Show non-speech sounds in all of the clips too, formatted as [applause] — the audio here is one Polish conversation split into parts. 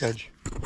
shed.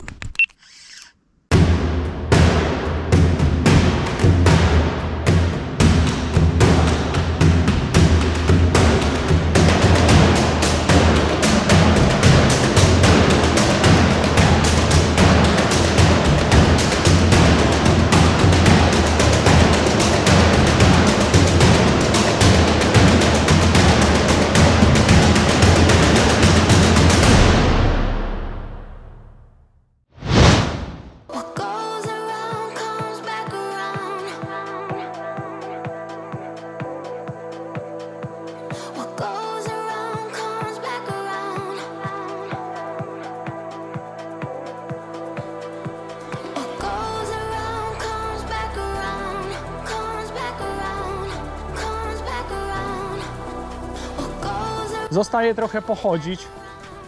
Zostaje trochę pochodzić.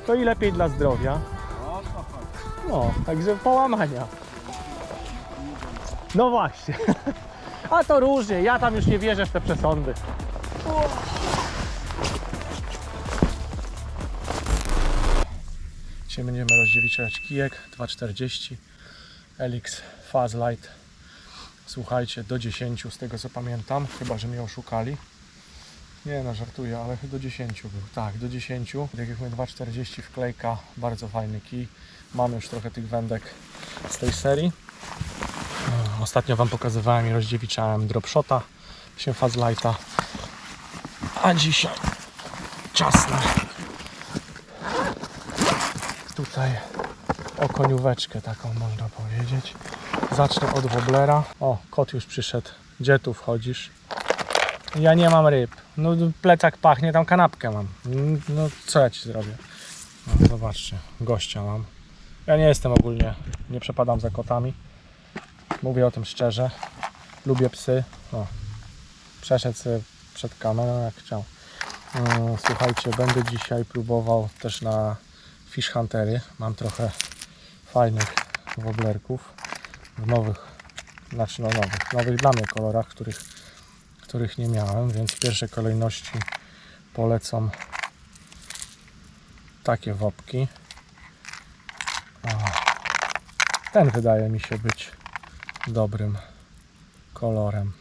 To i lepiej dla zdrowia. No, także połamania. No właśnie. [laughs] A to różnie. Ja tam już nie wierzę w te przesądy. Dzisiaj będziemy rozdziewiczać kijek 240 Elix Faz Light. Słuchajcie, do 10 z tego co pamiętam, chyba że mnie oszukali. Nie no, żartuję, ale do 10 był. Tak, do 10. Tak jak mówię, 2,40 wklejka, bardzo fajny kij. Mamy już trochę tych wędek z tej serii. E, Ostatnio Wam pokazywałem i rozdziewiczałem dropshota, się Fazlighta. A dzisiaj czas na tutaj okonióweczkę taką można powiedzieć. Zacznę od woblera. O, kot już przyszedł. Gdzie tu wchodzisz? Ja nie mam ryb. No plecak pachnie, tam kanapkę mam. No co ja ci zrobię? No, zobaczcie, gościa mam. Ja nie jestem ogólnie, nie przepadam za kotami. Mówię o tym szczerze. Lubię psy. O, przeszedł przed kamerą jak chciał. Mm, Słuchajcie, będę dzisiaj próbował też na fish huntery. Mam trochę fajnych woblerków w nowych, znaczy no nowych, nowych dla mnie kolorach, których których nie miałem, więc w pierwszej kolejności polecam takie wopki. Ten wydaje mi się być dobrym kolorem.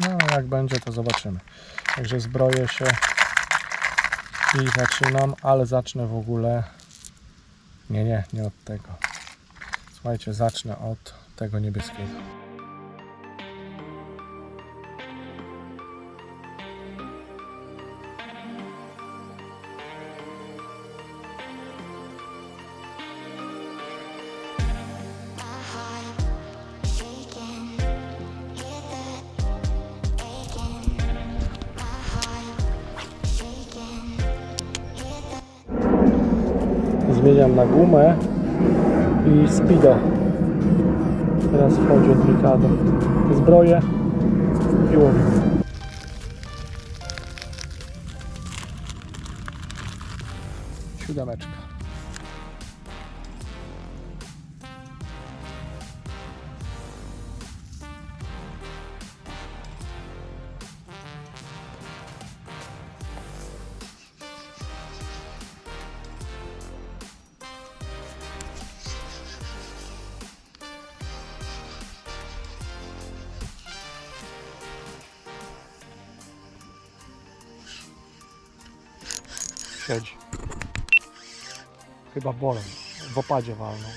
No, jak będzie, to zobaczymy. Także zbroję się i zaczynam, ale zacznę w ogóle. Nie, nie, nie od tego. Słuchajcie, zacznę od tego niebieskiego. Zmieniam na gumę i speedo. Teraz wchodzi od Mikado. Zbroję i łowię. Siódemeczka. Siedzi. Chyba bolą. W opadzie walną.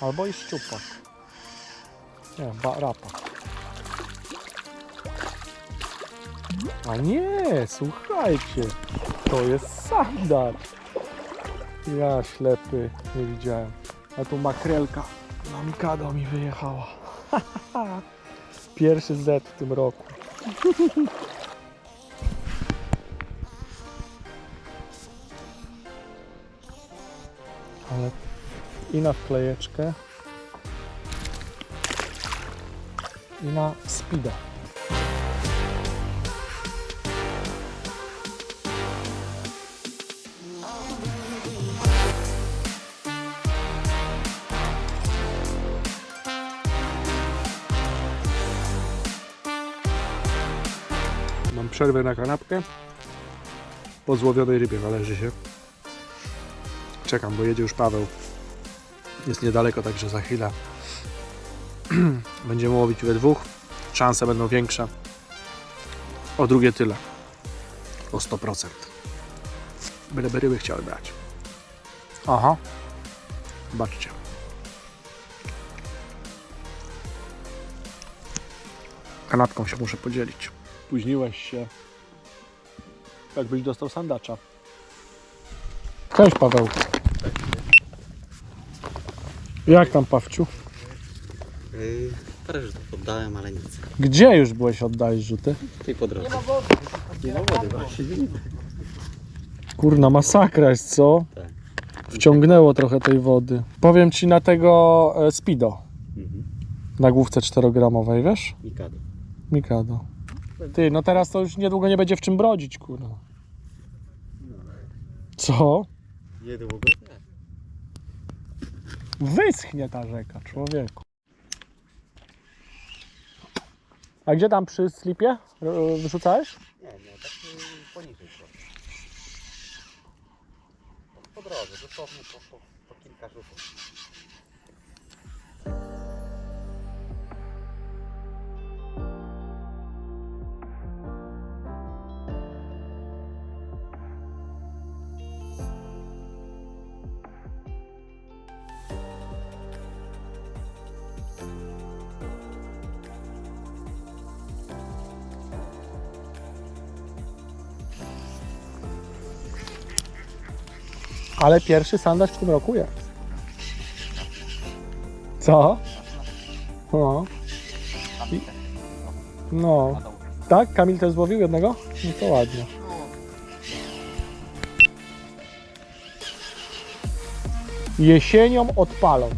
Albo i szczupak. Nie, ba. A nie, słuchajcie. To jest sandacz. Ja ślepy, nie widziałem. A tu makrelka na Mikado mi wyjechała. [laughs] Pierwszy Z w tym roku. [laughs] i na wklejeczkę i na speeda. Mam przerwę na kanapkę. Po złowionej rybie należy się. czekam, bo jedzie już Paweł. Jest niedaleko, także za chwilę [clears throat] będziemy łowić we dwóch. Szanse będą większe. O drugie tyle. O 100%. Byleby ryby chciały brać. Aha. Zobaczcie. Kanapką się muszę podzielić. Spóźniłeś się. Jakbyś dostał sandacza. Cześć Paweł. Jak tam Pawciu? Yy, parę rzutów oddałem, ale nic. Gdzie już byłeś oddalić rzuty? Tutaj po drodze. Nie ma wody właśnie. Kurna masakra jest, co? Tak. Wciągnęło trochę tej wody. Powiem ci na tego e, Speedo. Mhm. Na główce 4-gramowej, wiesz? Mikado. Mikado. Ty, no teraz to już niedługo nie będzie w czym brodzić, kurwa. Co? Niedługo. Wyschnie ta rzeka, człowieku. A gdzie tam przy slipie wrzucałeś? Nie, nie, tak poniżej trochę. Po drodze, dosłownie po, po, po kilka rzutów. Ale pierwszy sandacz w tym roku jest. Co? No. No. Tak? Kamil też złowił jednego? No to ładnie. Jesienią odpalą.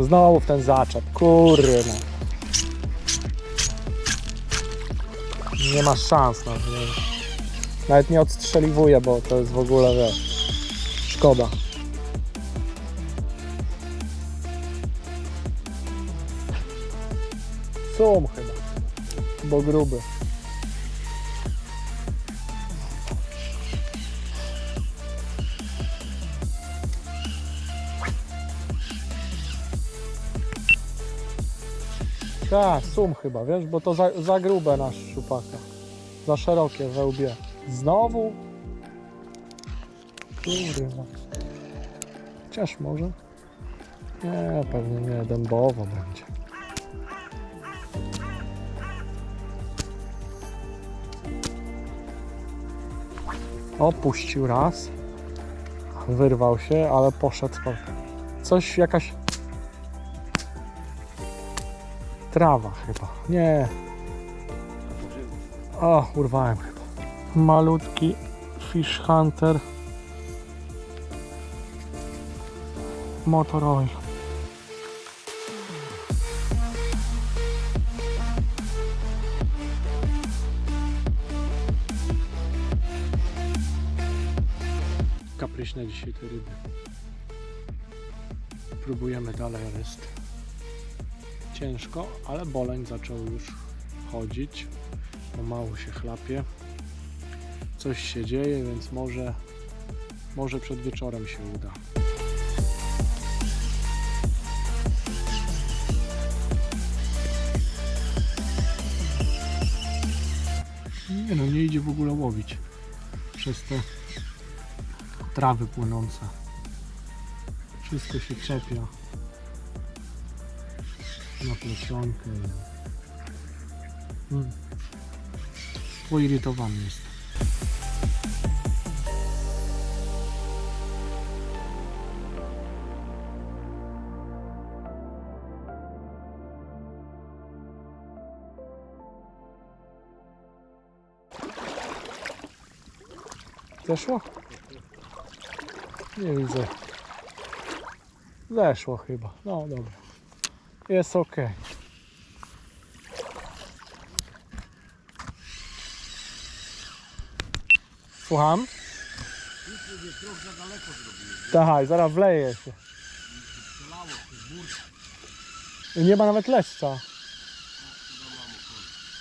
Znowu w ten zaczep. Kurwa. Nie ma szans na nie. Nawet nie odstrzeliwuję, bo to jest w ogóle, wiesz, szkoda. Sum chyba, bo gruby. Tak, sum chyba, wiesz, bo to za, za grube nasz szupaka. Za szerokie we łbie. Znowu? Kurwa. Chociaż może? Nie, pewnie nie, dębowo będzie. Opuścił raz. Wyrwał się, ale poszedł. Coś, jakaś... Trawa chyba. Nie. O, urwałem chyba. Malutki Fish Hunter. Motor oil. Kapryśne dzisiaj te ryby. Próbujemy dalej ryst. Ciężko, ale boleń zaczął już chodzić. Pomału się chlapie. Coś się dzieje, więc może, może przed wieczorem się uda. Nie no, nie idzie w ogóle łowić przez te trawy płynące. Wszystko się czepia na plecionkę. Hmm. Poirytowany jest. Zeszło? Nie widzę. Zeszło chyba. No dobra. Jest ok. Słucham? Tak, zaraz wleje się. Nie ma nawet leszcza.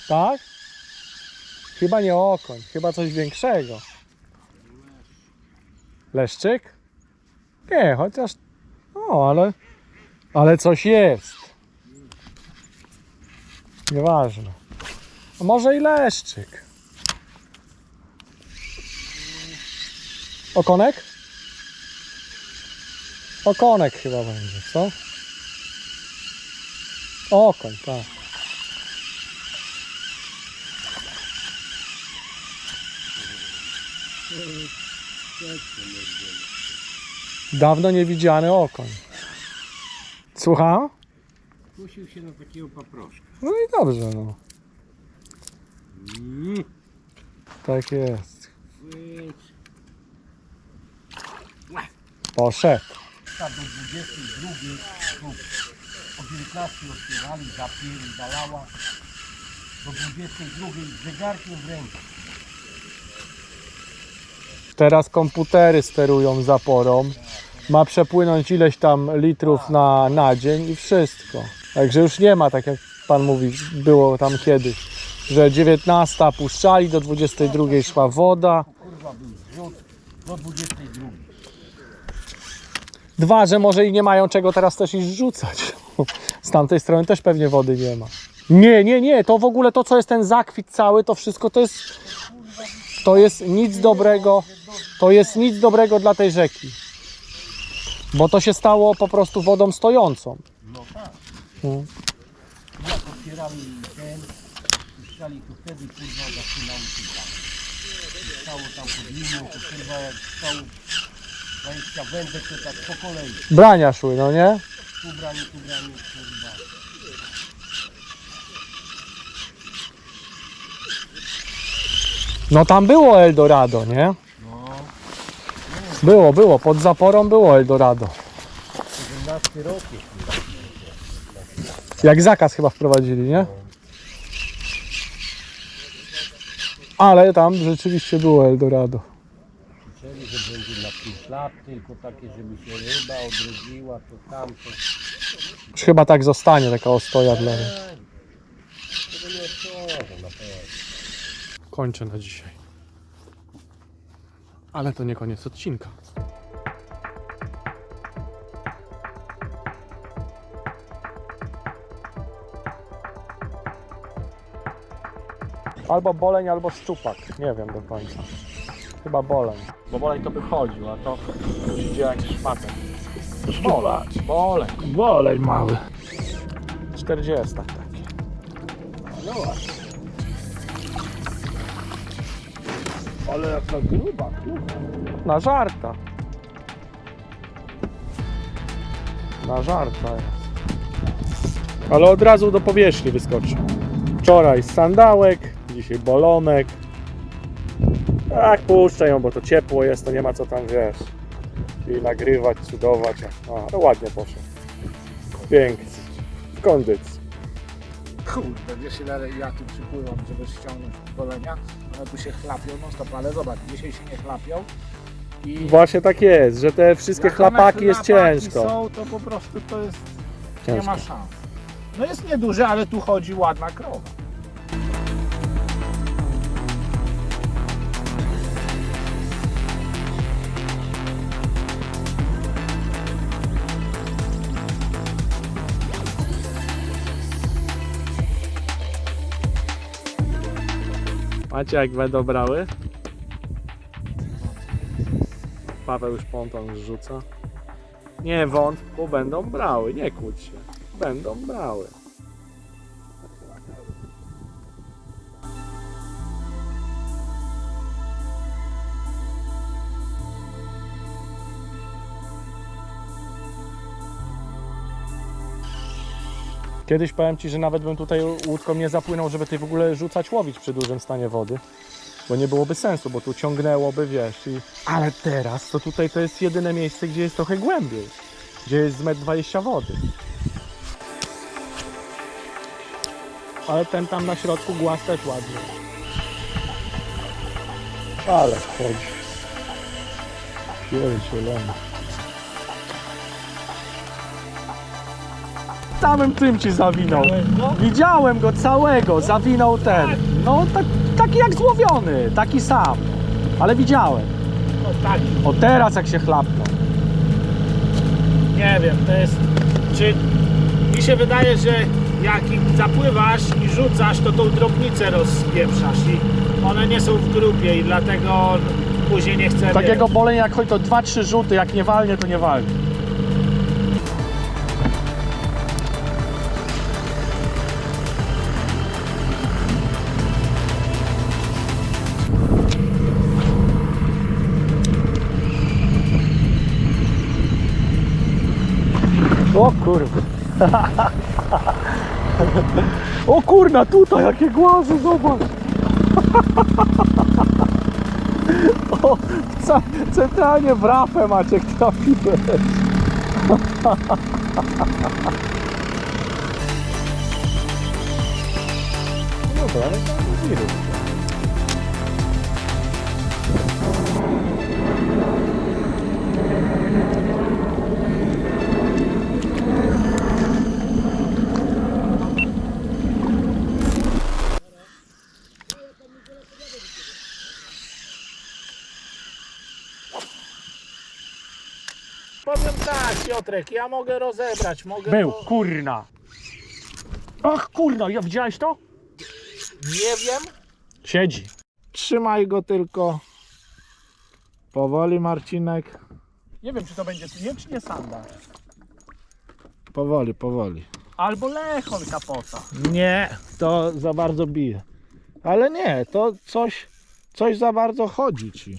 Tak? Chyba nie okoń, chyba coś większego. Leszczyk? Nie, chociaż... O, ale... Ale coś jest. Nieważne. A może i leszczyk. Okonek? Okonek chyba będzie, co? Okoń, tak. Dawno niewidziany okoń. Słucham? Kusił się na takiego paproszka. No i dobrze, no. Mm. Tak jest. Poszedł. Do 22 lub o 19 otwierali, zapierdalała. Do 22 z zegarkiem w ręku. Teraz komputery sterują zaporą. Ma przepłynąć ileś tam litrów na, na dzień i wszystko. Także już nie ma, tak jak pan mówi, było tam kiedyś, że 19 puszczali, do 22 szła woda. Do 22. Dwa, że może i nie mają czego teraz też iść rzucać. [laughs] Z tamtej strony też pewnie wody nie ma. Nie, nie, nie, to w ogóle to, co jest ten zakwit cały, to wszystko to jest. To jest nic dobrego. To jest nic dobrego dla tej rzeki. Bo to się stało po prostu wodą stojącą. No tak. No. Jak otwierali ten, puszczali to wtedy kurwa zaczynały się tam. Stało tam pod linią, to kurwa jak stało 20 wędek, to tak po kolei. Brania szły, no nie? Tu brani, tu brani, kurwa. No tam było Eldorado, nie? No. Było, było. Pod zaporą było Eldorado. 17 rok jest. Jak zakaz chyba wprowadzili, nie? Ale tam rzeczywiście było Eldorado. Krzyczeli, że będzie na 5 lat, tylko takie, żeby się ryba odrodziła, to tamto. Już chyba tak zostanie, taka ostoja dla mnie. Tego nie otworzą na pewno. Kończę na dzisiaj. Ale to nie koniec odcinka. Albo boleń, albo szczupak. Nie wiem do końca. Chyba boleń. Bo boleń to by chodził, a to idzie jakiś szpatek. Boleć. Boleń. Boleń mały. 40 taki. No właśnie. Ale jaka gruba, gruba. Na żarta. Na żarta jest. Ale od razu do powierzchni wyskoczył. Wczoraj sandałek, dzisiaj bolonek. Tak, puszczę ją, bo to ciepło jest, to nie ma co tam, wiesz. I nagrywać, cudować. A, to ładnie poszło. Pięknie. W kondycji. Kurde, wiesz ile ja tu przypływam, żeby ściągnąć golenia? One tu się chlapią non stop, ale zobacz, dzisiaj się nie chlapią. I Właśnie tak jest, że te wszystkie jak one chlapaki jest chlapaki ciężko. są, to po prostu to jest, nie Ciężko. ma szans. No jest nieduży, ale tu chodzi ładna krowa. Macie jak będą brały? Paweł już ponton rzuca. Nie wątpu, będą brały, nie kłóć się. Będą brały. Kiedyś powiem Ci, że nawet bym tutaj łódką nie zapłynął, żeby tutaj w ogóle rzucać, łowić przy dużym stanie wody. Bo nie byłoby sensu, bo tu ciągnęłoby, wiesz. I... Ale teraz to tutaj to jest jedyne miejsce, gdzie jest trochę głębiej. Gdzie jest z 1,20 m wody. Ale ten tam na środku głaz też ładny. Ale chodzi. Zielony. Samym tym ci zawinął. Widziałem go całego, zawinął ten. No tak, taki jak złowiony, taki sam. Ale widziałem. O teraz jak się chlapną. nie wiem, to jest, czy mi się wydaje, że jak zapływasz i rzucasz, to tą drobnicę rozpieprzasz i one nie są w grupie i dlatego później nie chce Takiego bolenia jak chodzi to 2-3 rzuty, jak nie walnie to nie walnie. O kurwa. [laughs] O kurna, tutaj jakie głazy, zobacz. [laughs] O, centralnie w rafę Maciek trafiłeś. [laughs] Dobra, ale to nie Piotrek, ja mogę rozebrać, mogę... Był, kurna. Ach, kurna, ja widziałeś to? Nie wiem. Siedzi. Trzymaj go tylko. Powoli, Marcinek. Nie wiem, czy to będzie nie, czy nie sandal. Powoli, powoli. Albo lechon kapota. Nie, to za bardzo bije. Ale nie, to coś, coś za bardzo chodzi ci.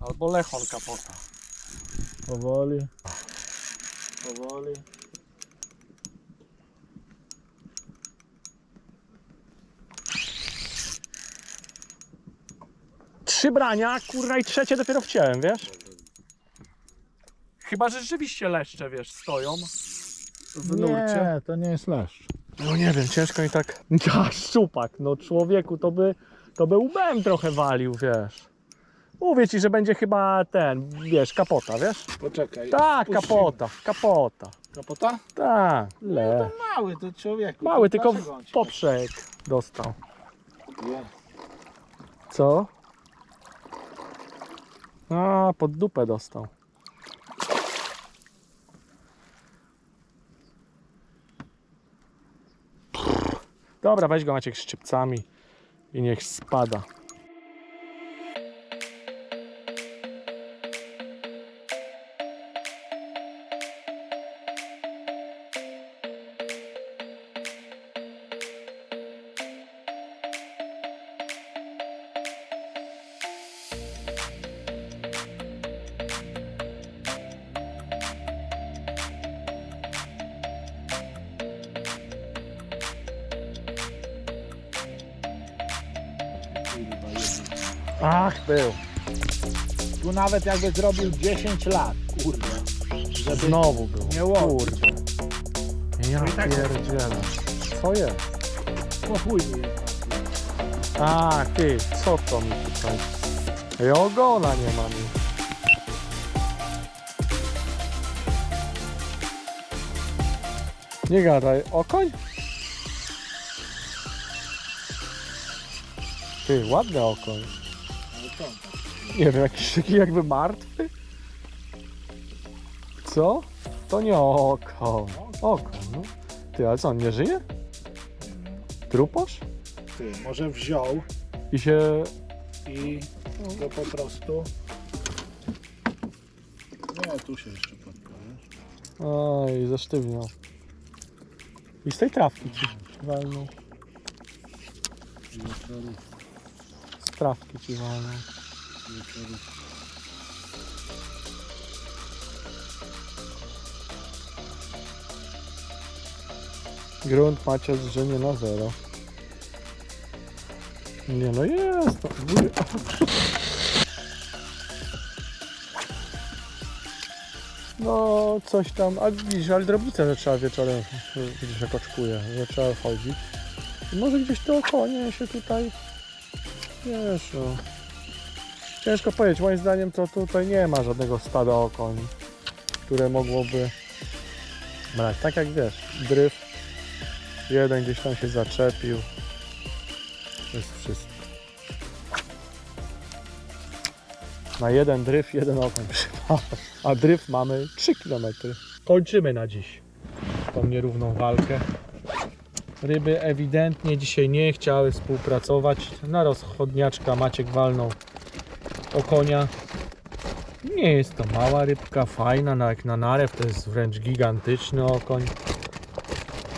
Albo lechon kapota. Powoli. Powoli. Trzy brania, kurna i trzecie dopiero wciąłem, wiesz? Chyba, że rzeczywiście leszcze, wiesz, stoją w nurcie. Nie, to nie jest leszcz. No nie wiem, ciężko mi tak... [laughs] Ja, szczupak, no człowieku, to by, to by łbem trochę walił, wiesz. Mówię ci, że będzie chyba ten, wiesz, kapota, wiesz? Poczekaj. Tak, spuścimy. kapota, kapota. Kapota? Tak, le. To mały, to człowieku. Mały, to tylko dlaczego on ci poprzek dostał. wie? Co? A, pod dupę dostał. Dobra, weź go Maciek szczypcami i niech spada. Ach, był. Tu nawet jakby zrobił 10 lat, kurde. Żeby Znowu był. nie łowić. Kurde. Ja i tak- pierdzielę. Co jest? Pochujnie jest. A, ty, co to mi tutaj? Ogona nie mam już. Nie gadaj, okoń? Ty, ładny okoń. Nie wiem, jakiś taki jakby martwy? Co? To nie okoń. Okoń, no. Ty, ale co, on nie żyje? Truposz? Ty, może wziął I się... i go po prostu... Nie, tu się jeszcze podpał, wiesz? Oj, zasztywniał. I z tej trawki ci walnął. Z trawki ci walnął. Grunt macie zrzenie na zero. Nie no jest. No, no coś tam, a widzisz, ale drobnica, że trzeba wieczorem, widzisz jak oczkuje, że trzeba chodzić. Może gdzieś dookoła nie się tutaj, wiesz. Ciężko powiedzieć, moim zdaniem to tutaj nie ma żadnego stada okoni, które mogłoby brać. Tak jak wiesz, dryf, jeden gdzieś tam się zaczepił. To jest wszystko. Na jeden dryf, jeden okoń. [laughs] A dryf mamy 3 km. Kończymy na dziś tą nierówną walkę. Ryby ewidentnie dzisiaj nie chciały współpracować. Na rozchodniaczka Maciek walnął okonia. Nie jest to mała rybka, fajna, no jak na narew to jest wręcz gigantyczny okoń.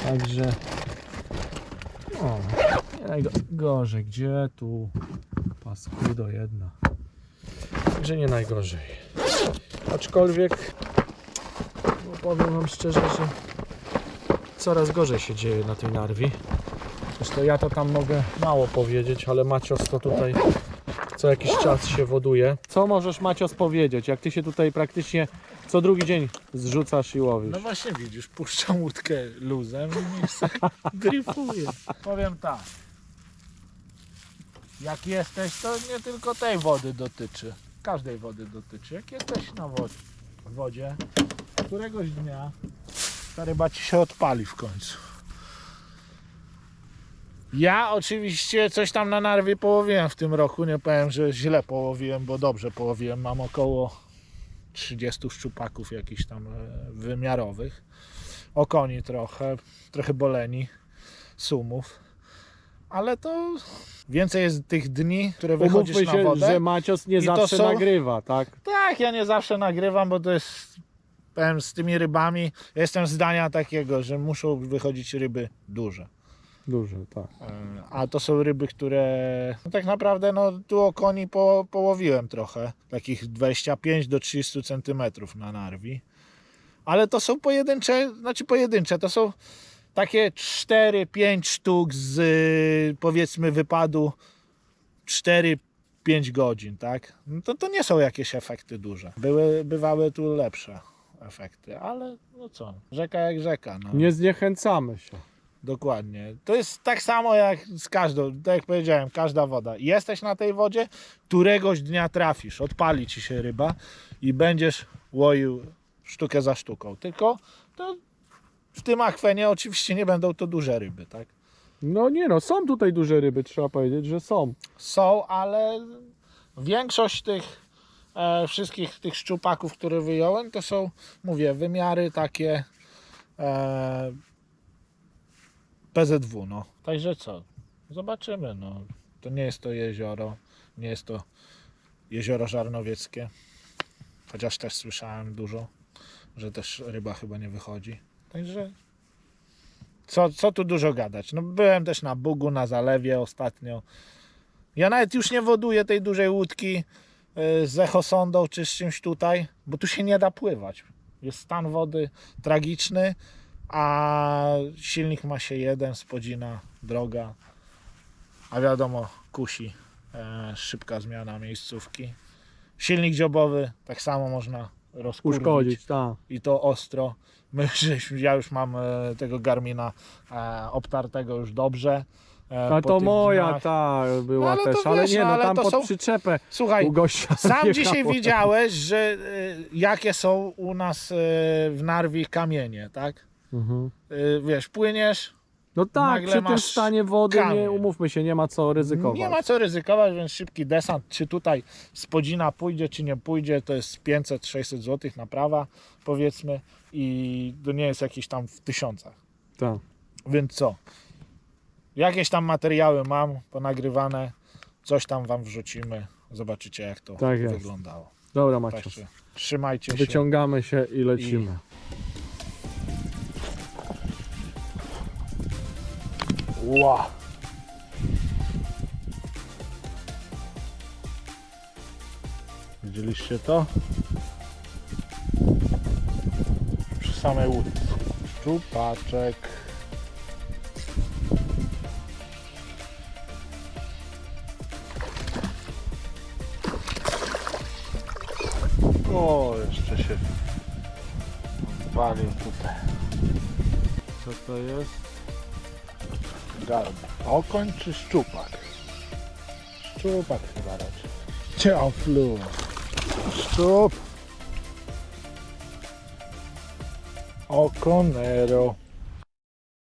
Także no, nie najgorzej. Gdzie tu paskudo jedna. Także nie najgorzej. Aczkolwiek no powiem wam szczerze, że coraz gorzej się dzieje na tej narwi. Zresztą ja to tam mogę mało powiedzieć, ale Macios to tutaj co jakiś czas się woduje. Co możesz Macios powiedzieć, jak ty się tutaj praktycznie co drugi dzień zrzucasz i łowisz? No właśnie widzisz, puszczam łódkę luzem i dryfuję. Powiem tak. Jak jesteś, to nie tylko tej wody dotyczy. Każdej wody dotyczy. Jak jesteś na wodzie któregoś dnia ta ryba ci się odpali w końcu. Ja oczywiście coś tam na narwie połowiłem w tym roku. Nie powiem, że źle połowiłem, bo dobrze połowiłem. Mam około 30 szczupaków jakichś tam e, wymiarowych. Okoni trochę, trochę boleni, sumów. Ale to więcej jest tych dni, które wychodzisz Umówmy na się, wodę. że Macios nie I to zawsze są- nagrywa, tak? Tak, ja nie zawsze nagrywam, bo to jest powiem, z tymi rybami. Jestem zdania takiego, że muszą wychodzić ryby duże. Dużo, tak. A to są ryby, które no tak naprawdę no, tu okoni po, połowiłem trochę. Takich 25 do 30 centymetrów na narwi. Ale to są pojedyncze, znaczy pojedyncze, to są takie 4-5 sztuk z powiedzmy wypadu 4-5 godzin, tak? No to, to nie są jakieś efekty duże. Były, bywały tu lepsze efekty, ale no co, rzeka jak rzeka. No. Nie zniechęcamy się. Dokładnie. To jest tak samo jak z każdą, tak jak powiedziałem, każda woda. Jesteś na tej wodzie, któregoś dnia trafisz, odpali ci się ryba i będziesz łoił sztukę za sztuką. Tylko to w tym akwenie oczywiście nie będą to duże ryby, tak? No nie no, są tutaj duże ryby, trzeba powiedzieć, że są. Są, ale większość tych e, wszystkich tych szczupaków, które wyjąłem, to są, mówię, wymiary takie e, PZW, no. Także co? Zobaczymy, no. To nie jest to jezioro, nie jest to jezioro żarnowieckie. Chociaż też słyszałem dużo, że też ryba chyba nie wychodzi. Także co, co tu dużo gadać? No byłem też na Bugu, na zalewie ostatnio. Ja nawet już nie woduję tej dużej łódki z echosondą czy z czymś tutaj, bo tu się nie da pływać. Jest stan wody tragiczny, a silnik ma się jeden, spodzina, droga. A wiadomo, kusi, e, szybka zmiana miejscówki. Silnik dziobowy tak samo można rozkurwić Uszkodzić, tak. i to ostro. My, [laughs] ja już mam e, tego Garmina e, obtartego już dobrze. E, A po to tych moja dniach. ta była No, ale to też, ale wiesz, nie no, no, ale tam to pod są- przyczepę Słuchaj, u gościa [laughs] sam dzisiaj wjechało. widziałeś, że e, jakie są u nas e, w Narwi kamienie, tak? Mhm. E, wiesz, płyniesz, No tak, Nagle przy tym masz stanie wody kamień. nie umówmy się, nie ma co ryzykować. nie ma co ryzykować, więc szybki desant, czy tutaj spodzina pójdzie, czy nie pójdzie, to jest 500-600 zł naprawa, powiedzmy, i to nie jest jakieś tam w tysiącach. Tak. Więc co? Jakieś tam materiały mam ponagrywane, coś tam wam wrzucimy. Zobaczycie jak to Tak jest. wyglądało. Dobra Także trzymajcie się. wyciągamy się i lecimy. Ła. Widzieliście to? Przy samej łódce. Szczupaczek. To jest? Garb. Okoń czy szczupak? Szczupak chyba raczej. Ciaflu. Szczup. Okonero.